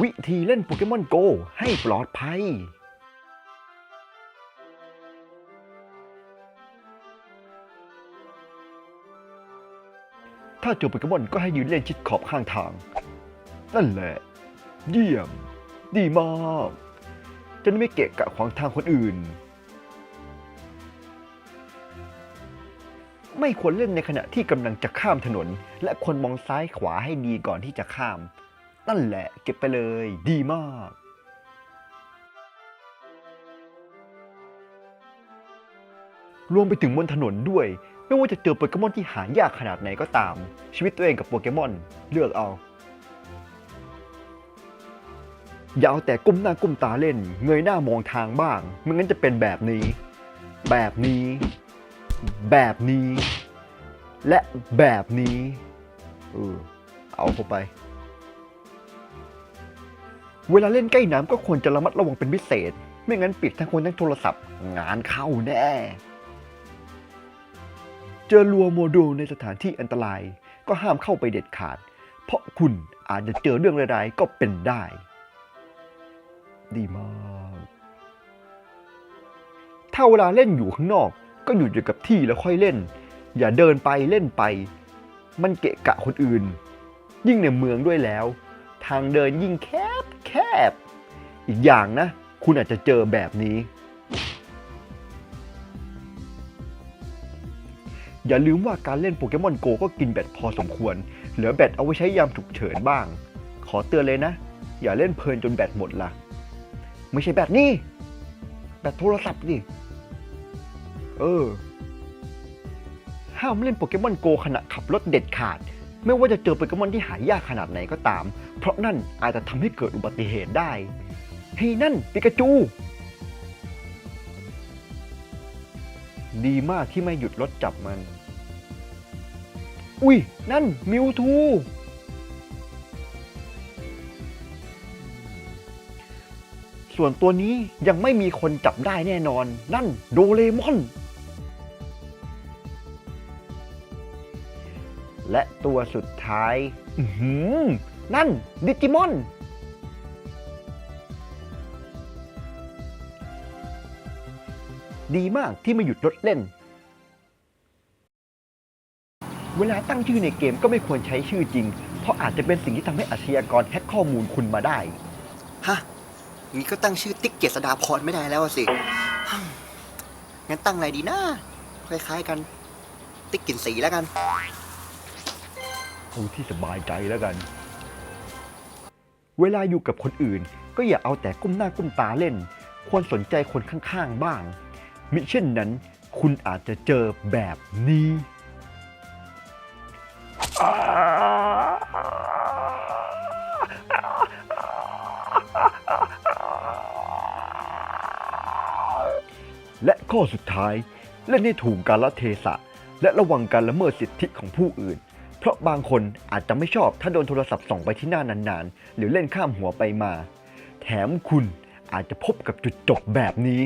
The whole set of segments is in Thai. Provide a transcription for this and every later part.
วิธีเล่นโปเกมอนโกให้ปลอดภัย ถ้าเจอโปเกมอนก็ให้ยืนเล่นชิดขอบข้างทาง นั่นแหละ เยี่ยม ดีมากจะได้ไม่เกะกะขวางทางคนอื่น ไม่ควรเล่นในขณะที่กำลังจะข้ามถนน และควรมองซ้ายขวาให้ดีก่อนที่จะข้าม นั่นแหละเก็บไปเลย ดีมาก รวมไปถึงบนถนนด้วย ไม่ว่าจะเจอโปเกมอนที่หายากขนาดไหนก็ตาม ชีวิตตัวเองกับโปเกมอนเลือกเอา อย่าเอาแต่ก้มหน้าก้มตาเล่น เงยหน้ามองทางบ้างไม่งั้นจะเป็นแบบนี้ แบบนี้ แบบนี้ และแบบนี้เออเอาเข้าไป เวลาเล่นใกล้น้ำก็ควรจะระมัดระวังเป็นพิเศษ ไม่งั้นปิดทั้งคนทั้งโทรศัพท์ งานเข้าแน่ เจอรัวโมดูลในสถานที่อันตราย ก็ห้ามเข้าไปเด็ดขาด เพราะคุณอาจจะเจอเรื่องร้ายๆก็เป็นได้ ดีมาก ถ้าเวลาเล่นอยู่ข้างนอก ก็หยุดอยู่กับที่แล้วค่อยเล่น อย่าเดินไปเล่นไป มันเกะกะคนอื่น ยิ่งในเมืองด้วยแล้ว ทางเดินยิ่งแคบ แคบ อีกอย่างนะ คุณอาจจะเจอแบบนี้ อย่าลืมว่าการเล่นโปเกมอนโกก็กินแบตพอสมควร เหลือแบตเอาไว้ใช้ยามฉุกเฉินบ้าง ขอเตือนเลยนะ อย่าเล่นเพลินจนแบตหมดละไม่ใช่แบตนี่แบตโทรศัพท์ดิเออห้ามเล่นโปเกมอนโกขณะขับรถเด็ดขาด ไม่ว่าจะเจอโปเกมอนที่หายากขนาดไหนก็ตาม เพราะนั่นอาจจะทำให้เกิดอุบัติเหตุได้เฮ้ยนั่นปิกาจู ดีมากที่ไม่หยุดรถจับมัน อุ้ย นั่นมิวทู ส่วนตัวนี้ยังไม่มีคนจับได้แน่นอน นั่นโดเรมอน และตัวสุดท้ายอื้อหือนั่นดิจิมอน ดีมากที่ไม่หยุดรถเล่น เวลาตั้งชื่อในเกมก็ไม่ควรใช้ชื่อจริง เพราะอาจจะเป็นสิ่งที่ทำให้อาชญากรแฮ็กข้อมูลคุณมาได้ ฮะงี้ก็ตั้งชื่อติ๊กเจษดาพรไม่ได้แล้วอะสิ งั้นตั้งอะไรดีนะ คล้ายๆกัน ติ๊กกลินสีแล้วกัน เอาที่สบายใจแล้วกัน เวลาอยู่กับคนอื่น ก็อย่าเอาแต่ก้มหน้าก้มตาเล่น ควรสนใจคนข้างๆบ้าง มิเช่นนั้นคุณอาจจะเจอแบบนี้ และข้อสุดท้าย เล่นให้ถูกกาลเทศะ และระวังการละเมิดสิทธิของผู้อื่น เพราะบางคนอาจจะไม่ชอบถ้าโดนโทรศัพท์ส่องไปที่หน้านานๆ หรือเล่นข้ามหัวไปมา แถมคุณอาจจะพบกับจุดจบแบบนี้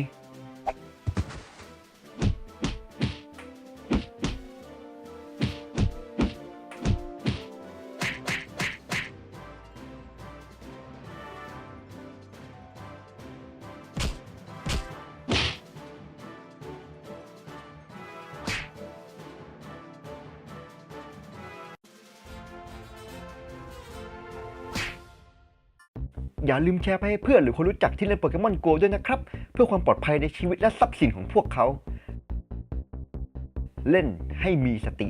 อย่าลืมแชร์ไปให้เพื่อนหรือคนรู้จักที่เล่นโปเกมอนโกด้วยนะครับ เพื่อความปลอดภัยในชีวิตและทรัพย์สินของพวกเขา เล่นให้มีสติ